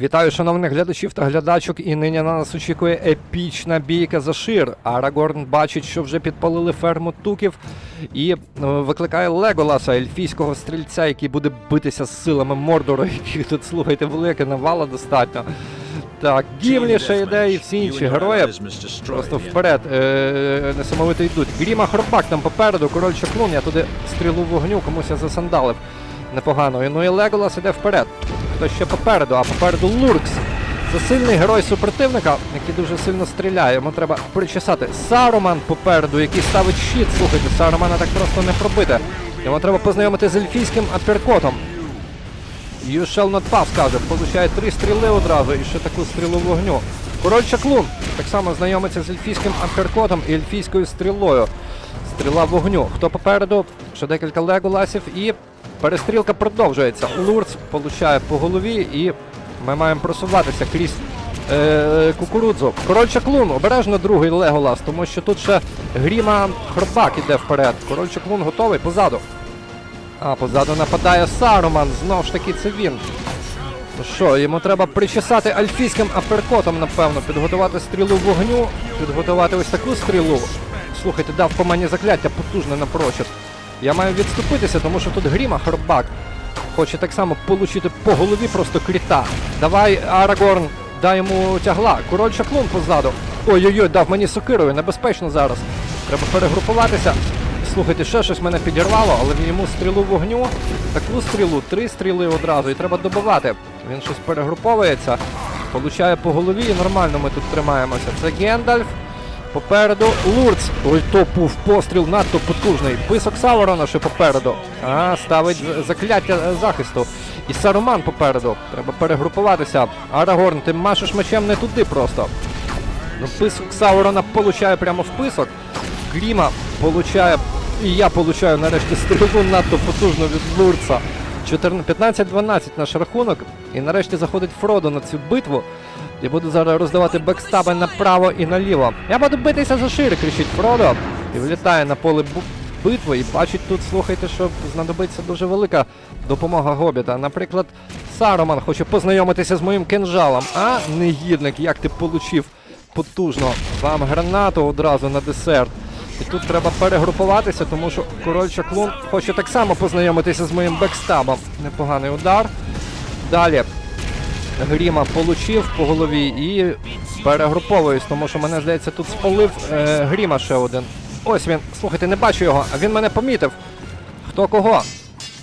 Вітаю, шановних глядачів та глядачок, і нині на нас очікує епічна бійка за шир. Арагорн бачить, що вже підпалили ферму туків і е, викликає Леголаса, ельфійського стрільця, який буде битися з силами Мордору, яких тут, слухайте, велике навала достатньо. Так, Гімлі ще йде і всі інші герої. Просто вперед е, несамовито йдуть. Гріма Хробак там попереду, король Чаклун, я туди стрілу вогню, комусь я засандалив непогано. Ну і Леголас іде вперед. Хто ще попереду, а попереду Луркс. Це сильний герой супротивника, який дуже сильно стріляє. Йому треба причесати. Саруман попереду, який ставить щит. Слухайте, Сарумана так просто не пробити. Йому треба познайомити з ельфійським аперкотом. You shall каже, получає три стріли одразу і ще таку стрілу вогню. Король Чаклун так само знайомиться з ельфійським апперкотом і ельфійською стрілою. Стріла вогню. Хто попереду? Ще декілька леголасів і перестрілка продовжується. Лурц получає по голові і ми маємо просуватися крізь е, кукурудзу. Король Чаклун, обережно другий леголас, тому що тут ще Гріма Хробак іде вперед. Король Чаклун готовий позаду. А, позаду нападає Саруман, знов ж таки це він. Ну що, йому треба причесати альфійським аперкотом, напевно, підготувати стрілу вогню, підготувати ось таку стрілу. Слухайте, дав по мені закляття потужне напрочуд. Я маю відступитися, тому що тут Гріма Хробак хоче так само получити по голові просто кріта. Давай, Арагорн, дай йому тягла. Король Шаклун позаду. Ой-ой-ой, дав мені сокирою, небезпечно зараз. Треба перегрупуватися. Слухайте, ще щось мене підірвало, але йому стрілу вогню, таку стрілу, три стріли одразу, і треба добивати. Він щось перегруповується, получає по голові і нормально ми тут тримаємося. Це Гендальф. Попереду Лурц. Ой, то був постріл надто потужний. Писок Саурона ще попереду. А, ставить закляття е, захисту. І Саруман попереду. Треба перегрупуватися. Арагорн, ти машеш мечем не туди просто. Ну, писок Саурона получає прямо в писок. Гріма получає. І я получаю нарешті стрілу надто потужно від Лурца. 15-12 наш рахунок. І нарешті заходить Фродо на цю битву. І буду зараз роздавати бекстаби направо і наліво. Я буду битися за шири, кричить Фродо. І влітає на поле битви і бачить тут, слухайте, що знадобиться дуже велика допомога Гобіта. Наприклад, Саруман хоче познайомитися з моїм кинжалом. А, негідник, як ти получив потужно вам гранату одразу на десерт. І тут треба перегрупуватися, тому що король Чаклун хоче так само познайомитися з моїм бекстабом. Непоганий удар. Далі Гріма получив по голові і перегруповуюсь, тому що мене, здається, тут спалив е, Гріма ще один. Ось він. Слухайте, не бачу його, а він мене помітив. Хто кого?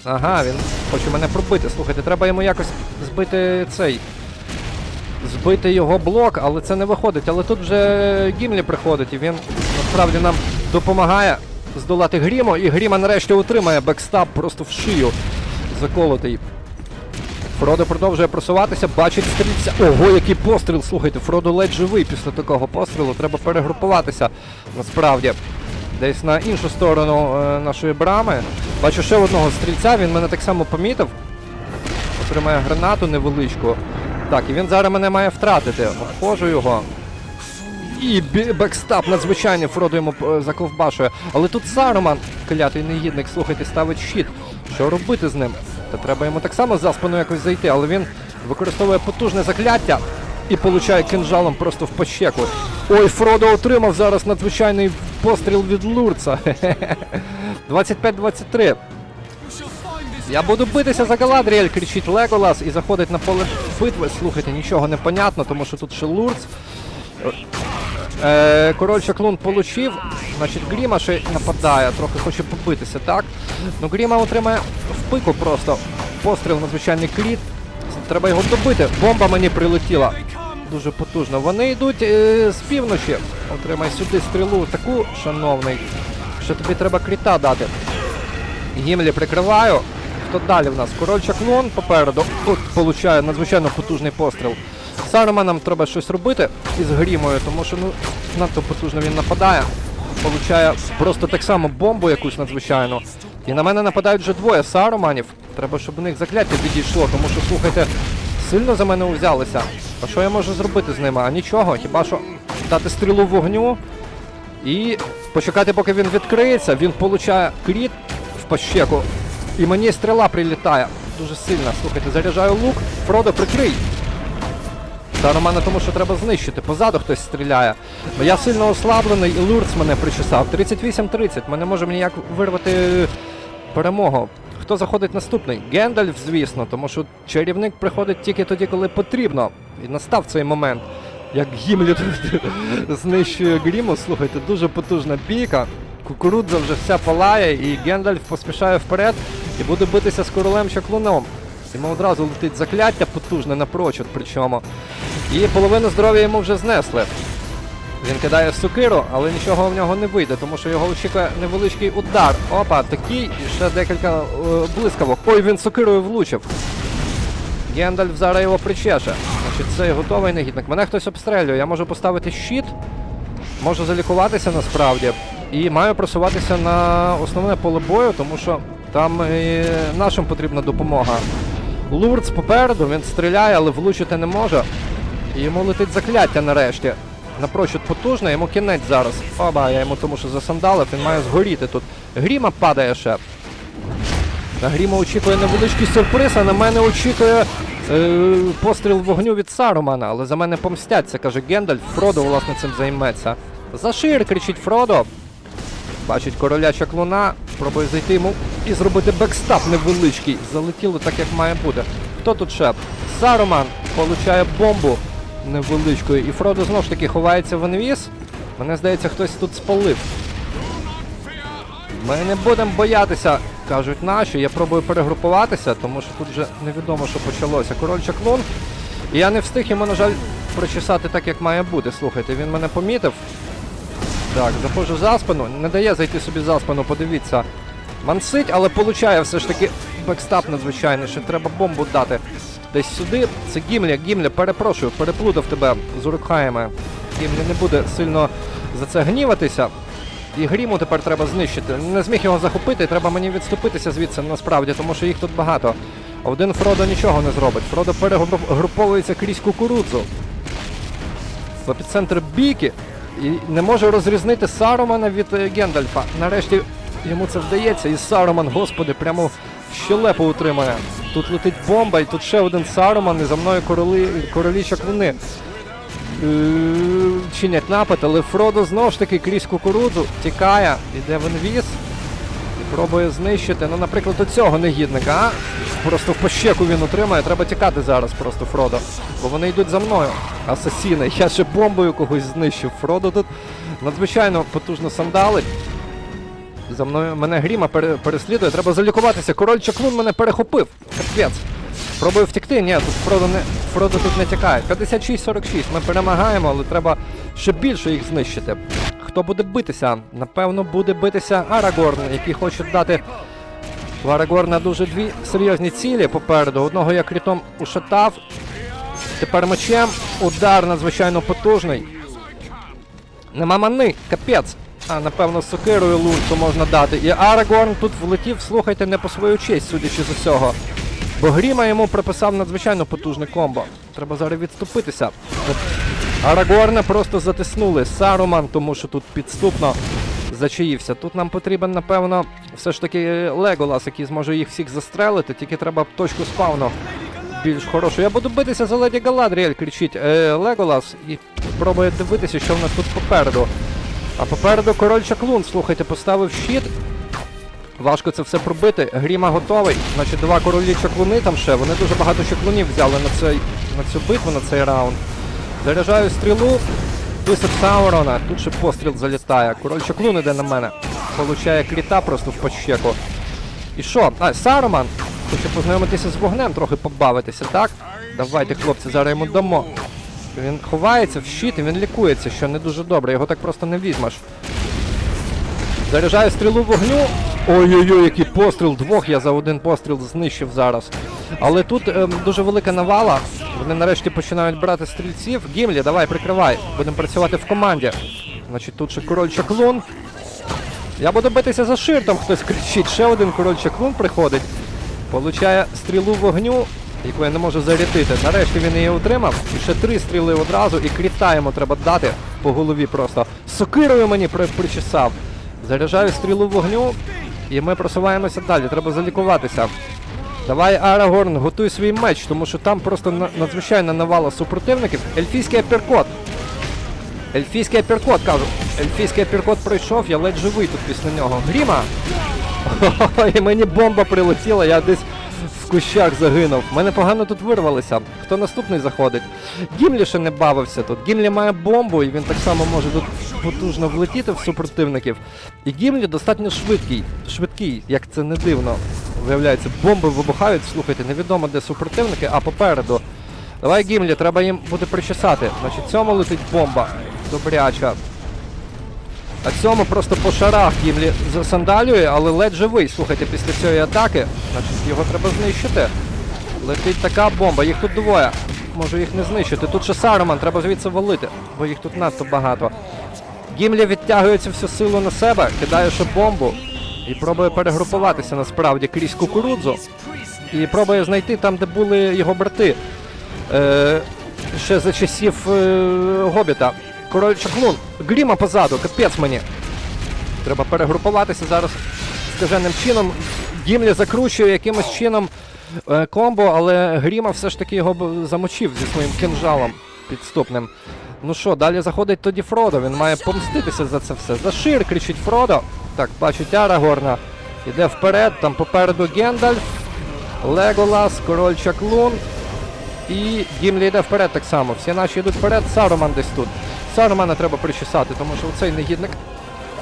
Ага, він хоче мене пробити. Слухайте, треба йому якось збити цей. Збити його блок, але це не виходить. Але тут вже Гімлі приходить, і він насправді нам допомагає здолати Гріму, і Гріма нарешті отримає бекстап просто в шию заколотий. Фродо продовжує просуватися, бачить стрільця. Ого, який постріл! Слухайте, Фродо ледь живий після такого пострілу. Треба перегрупуватися насправді. Десь на іншу сторону е, нашої брами. Бачу ще одного стрільця, він мене так само помітив. Отримає гранату невеличку. Так, і він зараз мене має втратити. Обходжу його. І бекстап надзвичайний Фродо йому е, заковбашує. Але тут Саруман, клятий негідник, слухайте, ставить щит. Що робити з ним? Та треба йому так само за спину якось зайти, але він використовує потужне закляття і получає кинжалом просто в пощеку. Ой, Фродо отримав зараз надзвичайний постріл від Лурца. 25-23. Я буду битися за Галадріель, кричить Леголас і заходить на поле битви. Слухайте, нічого не понятно, тому що тут ще Лурц. Е, король Шаклун получив, значить Гріма ще нападає, трохи хоче побитися, так? Ну Гріма отримає в пику просто постріл надзвичайний кліт. Треба його добити. Бомба мені прилетіла. Дуже потужно. Вони йдуть е, з півночі. Отримай сюди стрілу таку, шановний, що тобі треба кріта дати. Гімлі прикриваю. Хто далі в нас? Король Чаклун попереду. От получає надзвичайно потужний постріл. Саруманам треба щось робити із грімою, тому що ну надто потужно він нападає. Получає просто так само бомбу якусь надзвичайну. І на мене нападають вже двоє саруманів. Треба, щоб у них закляття відійшло, тому що, слухайте, сильно за мене взялися. А що я можу зробити з ними? А нічого, хіба що дати стрілу вогню і почекати, поки він відкриється, він получає кріт в пащеку. І мені стріла прилітає. Дуже сильно. Слухайте, заряджаю лук. Фродо, прикрий. Саромана тому, що треба знищити. Позаду хтось стріляє. Я сильно ослаблений і Лурц мене причесав. 38-30. Ми не можемо ніяк вирвати перемогу. Хто заходить наступний? Гендальф, звісно, тому що чарівник приходить тільки тоді, коли потрібно. І настав цей момент. Як Гімлі тут знищує Гріму, слухайте, дуже потужна бійка. Кукурудза вже вся палає, і Гендальф поспішає вперед і буде битися з королем Чаклуном. Йому одразу летить закляття потужне напрочуд, причому. І половину здоров'я йому вже знесли. Він кидає сукиру, але нічого в нього не вийде, тому що його очікує невеличкий удар. Опа, такий, і ще декілька е, блискавок. Ой, він сукирою влучив. Гендальф зараз його причеше. Значить, цей готовий негідник. Мене хтось обстрелює. Я можу поставити щит, можу залікуватися насправді. І маю просуватися на основне поле бою, тому що там і нашим потрібна допомога. Лурц попереду, він стріляє, але влучити не може. І йому летить закляття нарешті. Напрочуд потужне, йому кінець зараз. Оба, я йому тому що засандалив, він має згоріти тут. Гріма падає ще. На Гріма очікує невеличкий сюрприз, а на мене очікує е, постріл вогню від Сарумана, але за мене помстяться, каже Гендальф. Фродо, власне, цим займеться. За шир, кричить Фродо. Бачить короля чаклуна, пробує зайти йому і зробити бекстап невеличкий. Залетіло так, як має бути. Хто тут ще? Саруман получає бомбу невеличкою. І Фродо знову ж таки ховається в інвіз. Мене здається, хтось тут спалив. Ми не будемо боятися, кажуть наші. Я пробую перегрупуватися, тому що тут вже невідомо, що почалося. Король чаклун. І я не встиг йому, на жаль, прочесати так, як має бути. Слухайте, він мене помітив. Так, заходжу за спину. Не дає зайти собі за спину, подивіться. Мансить, але получає все ж таки бекстап надзвичайний. Ще треба бомбу дати. Десь сюди. Це Гімля, Гімля, перепрошую, переплутав тебе з Урукхаями. Гімля не буде сильно за це гніватися. І Гріму тепер треба знищити. Не зміг його захопити, треба мені відступитися звідси насправді, тому що їх тут багато. Один Фродо нічого не зробить. Фродо перегруповується крізь кукурудзу. В епіцентр бійки і не може розрізнити Сарумана від е, Гендальфа. Нарешті йому це вдається, і Саруман, господи, прямо щелепу утримує. Тут летить бомба, і тут ще один Саруман, і за мною короли, королі чаклуни. Е, чинять напад, але Фродо знову ж таки крізь кукурудзу тікає, іде в інвіз і пробує знищити. Ну, наприклад, у цього негідника, а? Просто в пощеку він отримає. Треба тікати зараз просто Фродо. Бо вони йдуть за мною. Асасіни. Я ще бомбою когось знищив. Фродо тут надзвичайно потужно сандалить. За мною мене гріма пере, переслідує. Треба залікуватися. Король чаклун мене перехопив. Капець. Пробую втекти. Ні, тут Фродо не Фродо тут не тікає. 56-46. Ми перемагаємо, але треба ще більше їх знищити. Хто буде битися? Напевно, буде битися Арагорн, який хоче дати у Арагорна дуже дві серйозні цілі попереду. Одного я крітом ушатав. Тепер мечем. Удар надзвичайно потужний. Нема мани, капець. А, напевно, сокирою лунцу можна дати. І Арагорн тут влетів, слухайте, не по свою честь, судячи з усього. Бо Гріма йому приписав надзвичайно потужне комбо. Треба зараз відступитися. Арагорна просто затиснули. Саруман, тому що тут підступно зачаївся. Тут нам потрібен, напевно, все ж таки Леголас, який зможе їх всіх застрелити, тільки треба точку спавну більш хорошу. Я буду битися за леді Галадріель, кричить е, Леголас, і пробує дивитися, що в нас тут попереду. А попереду король Чаклун, слухайте, поставив щит. Важко це все пробити. Гріма готовий. Значить, два королі чаклуни там ще. Вони дуже багато чаклунів взяли на цей, на цю битву, на цей раунд. Заряджаю стрілу. Висип Саурона. Тут ще постріл залітає. Король чаклун іде на мене. Получає кріта просто в пощеку. І що? А, Саруман. Хоче познайомитися з вогнем, трохи побавитися, так? Давайте, хлопці, зараз йому дамо. Він ховається в щит і він лікується, що не дуже добре, його так просто не візьмеш. Заряджаю стрілу вогню. Ой-ой-ой, який постріл. Двох я за один постріл знищив зараз. Але тут ем, дуже велика навала. Вони нарешті починають брати стрільців. Гімлі, давай, прикривай. Будемо працювати в команді. Значить, тут ще король чаклун. Я буду битися за шир, там хтось кричить. Ще один король чаклун приходить. Получає стрілу вогню, яку я не можу зарядити. Нарешті він її отримав. І ще три стріли одразу, і кріта йому треба дати по голові просто. Сокирою мені при- причесав. Заряджаю стрілу вогню, і ми просуваємося далі. Треба залікуватися. Давай, Арагорн, готуй свій меч, тому що там просто на- надзвичайна навала супротивників. Ельфійський апіркот. Ельфійський апіркот, кажу. Ельфійський апіркот пройшов, я ледь живий тут після нього. Гріма! Ой, мені бомба прилетіла, я десь в кущах загинув. Мене погано тут вирвалися. Хто наступний заходить? Гімлі ще не бавився тут. Гімлі має бомбу, і він так само може тут потужно влетіти в супротивників. І Гімлі достатньо швидкий, швидкий, як це не дивно. Виявляється, бомби вибухають, слухайте, невідомо де супротивники, а попереду. Давай, Гімлі, треба їм буде причесати. Значить, цьому летить бомба. Добряча. А цьому просто по шарах Гімлі засандалює, але ледь живий. Слухайте, після цієї атаки, значить його треба знищити. Летить така бомба, їх тут двоє. Можу їх не знищити. Тут ще Сароман, треба звідси валити, бо їх тут надто багато. Гімлі відтягується всю силу на себе, кидає ще бомбу і пробує перегрупуватися насправді крізь кукурудзу. І пробує знайти там, де були його брати. Е, ще за часів е, Гобіта. Король Чаклун. Гріма позаду, капець мені. Треба перегрупуватися зараз скаженим чином. Гімлі закручує якимось чином е, комбо, але Гріма все ж таки його замочив зі своїм кинжалом підступним. Ну що, далі заходить тоді Фродо, він має помститися за це все. За шир кричить Фродо. Так, бачить Арагорна. Іде вперед, там попереду Гендальф, Леголас, король Чаклун. І Гімлі йде вперед так само. Всі наші йдуть вперед, Саруман десь тут. Сарумана треба причесати, тому що цей негідник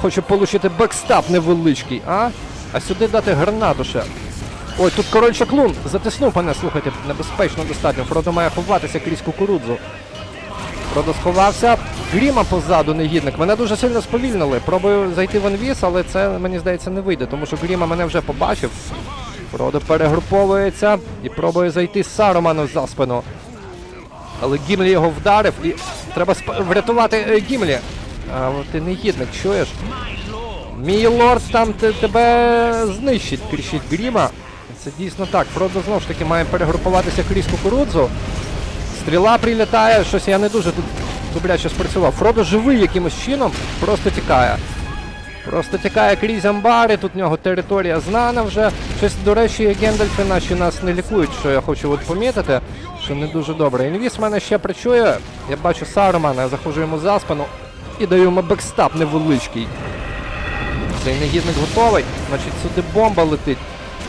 хоче отримати бекстап невеличкий, а? А сюди дати гранату ще. Ой, тут король Чаклун затиснув мене, слухайте, небезпечно достатньо. Фродо має ховатися крізь кукурудзу. Фродо сховався. Гріма позаду негідник. Мене дуже сильно сповільнили. Пробую зайти в інвіз, але це, мені здається, не вийде, тому що Гріма мене вже побачив. Фродо перегруповується і пробує зайти з Саруману за спину. Але Гімлі його вдарив і треба сп- врятувати е, Гімлі. А от ти негідник, чуєш? Мій лорд там те- тебе знищить, кричить Гріма. Це дійсно так. Фродо знову ж таки має перегрупуватися крізь кукурудзу. Стріла прилітає, щось я не дуже тут добряче спрацював. Фродо живий якимось чином, просто тікає. Просто тікає крізь амбари, тут в нього територія знана вже. Щось, до речі, Гендальфи наші нас не лікують, що я хочу от помітити, що не дуже добре. Інвіс мене ще працює. Я бачу Сарумана, я заходжу йому за спину і даю йому бекстап невеличкий. Цей негідник готовий, значить сюди бомба летить.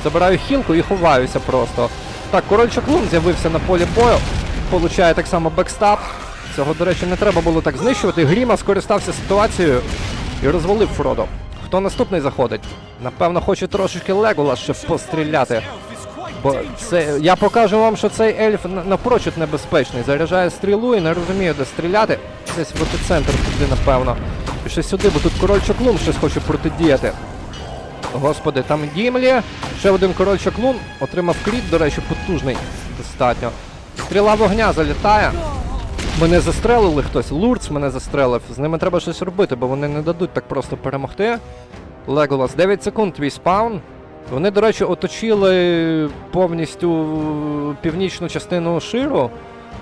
Забираю хілку і ховаюся просто. Так, король Чаклун з'явився на полі бою. Получає так само бекстап. Цього, до речі, не треба було так знищувати. Гріма скористався ситуацією і розвалив Фродо. Хто наступний заходить? Напевно, хоче трошечки Легола ще постріляти. Бо це я покажу вам, що цей ельф напрочуд небезпечний. Заряджає стрілу і не розуміє, де стріляти. Десь в епіцентр туди, напевно. І ще сюди, бо тут король Чаклун щось хоче протидіяти. Господи, там Гімлі. Ще один король Чаклун отримав кріт, до речі, потужний достатньо. Стріла вогня залітає. Мене застрелили хтось, Лурц мене застрелив. З ними треба щось робити, бо вони не дадуть так просто перемогти. Леголас, 9 секунд твій спаун. Вони, до речі, оточили повністю північну частину Ширу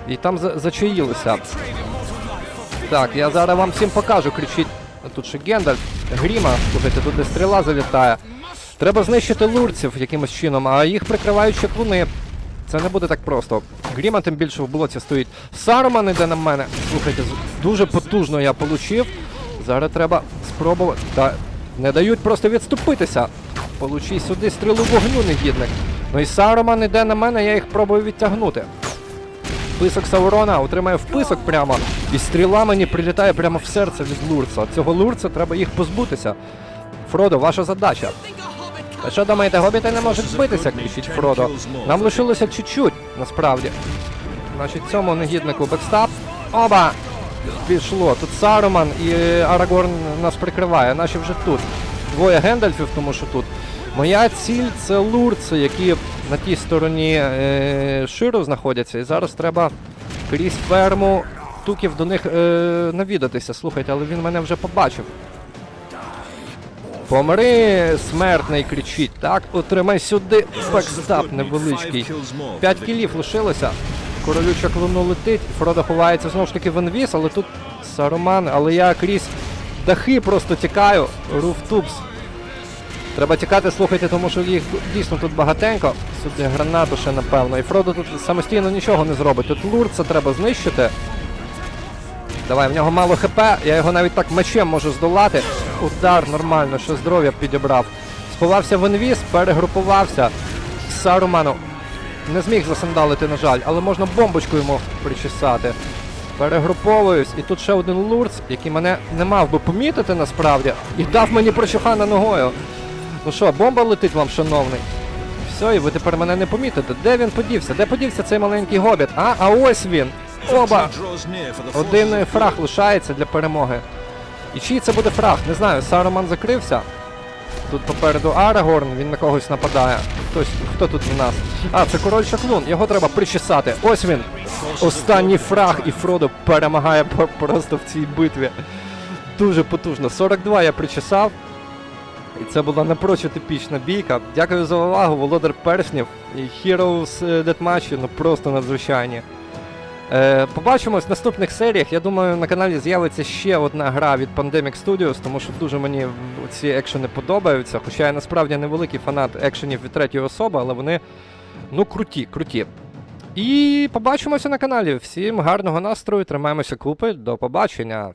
і там за- зачаїлися. Так, я зараз вам всім покажу, кричить. Тут ще Гендальф, Гріма, слухайте, тут де стріла залітає. Треба знищити лурців якимось чином, а їх прикривають чаклуни. Це не буде так просто. Гріма тим більше в блоці стоїть. Саруман іде на мене. Слухайте, дуже потужно я получив. Зараз треба спробувати. Та не дають просто відступитися. Получи сюди стрілу вогню, негідник. Ну і Саруман іде на мене, я їх пробую відтягнути. Вписок Саурона отримає вписок прямо, і стріла мені прилітає прямо в серце від Лурца. Цього Лурца треба їх позбутися. Фродо, ваша задача. А що думаєте, гобіти не можуть збитися, кричить Фродо. Нам лишилося чуть-чуть, насправді. Значить, цьому негіднику бекстап. Оба! Пішло. Тут Саруман і Арагорн нас прикриває. Наші вже тут. Двоє Гендальфів, тому що тут. Моя ціль це лурци, які на тій стороні е, Ширу знаходяться. І зараз треба крізь ферму туків до них е, навідатися. Слухайте, але він мене вже побачив. Помри, смертний кричить. Так, отримай сюди бекстап невеличкий. П'ять кілів лишилося. Королю чаклуну летить. Фродо ховається знову ж таки в інвіз, але тут Саруман, але я крізь дахи просто тікаю. Руфтупс. Треба тікати, слухайте, тому що їх дійсно тут багатенько. Сюди гранату ще напевно. І Фродо тут самостійно нічого не зробить. Тут лурца треба знищити. Давай, в нього мало хп, я його навіть так мечем можу здолати. Удар нормально, що здоров'я підібрав. Сховався в інвіз, перегрупувався. Саруману не зміг засандалити, на жаль, але можна бомбочку йому причесати. Перегруповуюсь, і тут ще один лурц, який мене не мав би помітити насправді, і дав мені прочухана ногою. Ну що, бомба летить вам, шановний. Все, і ви тепер мене не помітите. Де він подівся? Де подівся цей маленький гобіт? А, а ось він. Оба! Один фраг лишається для перемоги. І чий це буде фраг? Не знаю, Саруман закрився. Тут попереду Арагорн, він на когось нападає. Хтось, хто тут в нас? А, це король Шаклун, його треба причесати. Ось він. Останній фраг, і Фродо перемагає просто в цій битві. Дуже потужно. 42 я причесав. І це була напрочуд епічна бійка. Дякую за увагу, володар перснів і Heroes е, Deathmatch, ну просто надзвичайні. Е, побачимось в наступних серіях. Я думаю, на каналі з'явиться ще одна гра від Pandemic Studios, тому що дуже мені ці екшени подобаються. Хоча я насправді не великий фанат екшенів від третьої особи, але вони ну круті, круті. І побачимося на каналі. Всім гарного настрою, тримаємося купи. До побачення.